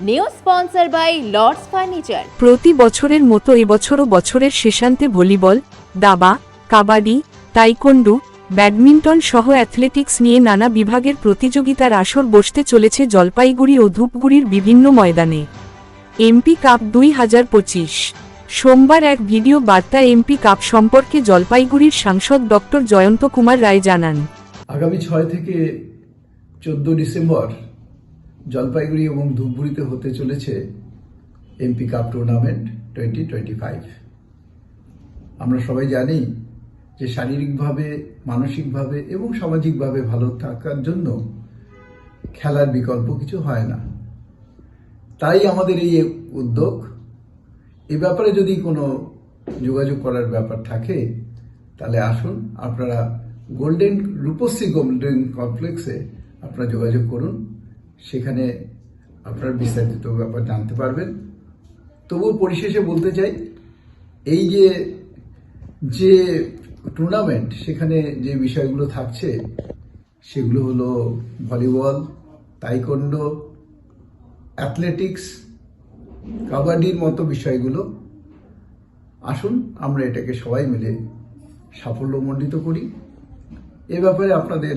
New sponsor by Lords furniture প্রতি বছরের মতো এবছরও বছরের শেষান্তে ভলিবল দাবা কাবাডি তাইকোন্ডু ব্যাডমিন্টন সহ অ্যাথলেটিক্স নিয়ে নানা বিভাগের প্রতিযোগিতার আসর বসতে চলেছে জলপাইগুড়ি ও ধূপগুড়ির বিভিন্ন ময়দানে। এমপি কাপ দুই হাজার পঁচিশ। সোমবার এক ভিডিও বার্তা এমপি কাপ সম্পর্কে জলপাইগুড়ির সাংসদ ডক্টর জয়ন্ত কুমার রায় জানান। আগামী ছয় থেকে চোদ্দ ডিসেম্বর জলপাইগুড়ি এবং ধূপগুড়িতে হতে চলেছে MP cup tournament twenty twenty five আমরা সবাই জানি যে শারীরিকভাবে, মানসিকভাবে এবং সামাজিকভাবে ভালো থাকার জন্য খেলার বিকল্প কিছু হয় না। তাই আমাদের এই উদ্যোগ। এ ব্যাপারে যদি কোনো যোগাযোগ করার ব্যাপার থাকে, তাহলে আসুন, আপনারা গোল্ডেন রূপশ্রী গোল্ডেন কমপ্লেক্সে আপনারা যোগাযোগ করুন। সেখানে আপনারা বিস্তারিত ব্যাপার জানতে পারবেন। তবুও পরিশেষে বলতে চাই, এই যে যে টুর্নামেন্ট সেখানে যে বিষয়গুলো থাকছে, সেগুলো হলো ভলিবল, তাইকন্ডো অ্যাথলেটিক্স কাবাডির মতো বিষয়গুলো। আসুন, আমরা এটাকে সবাই মিলে সাফল্যমণ্ডিত করি। এ ব্যাপারে আপনাদের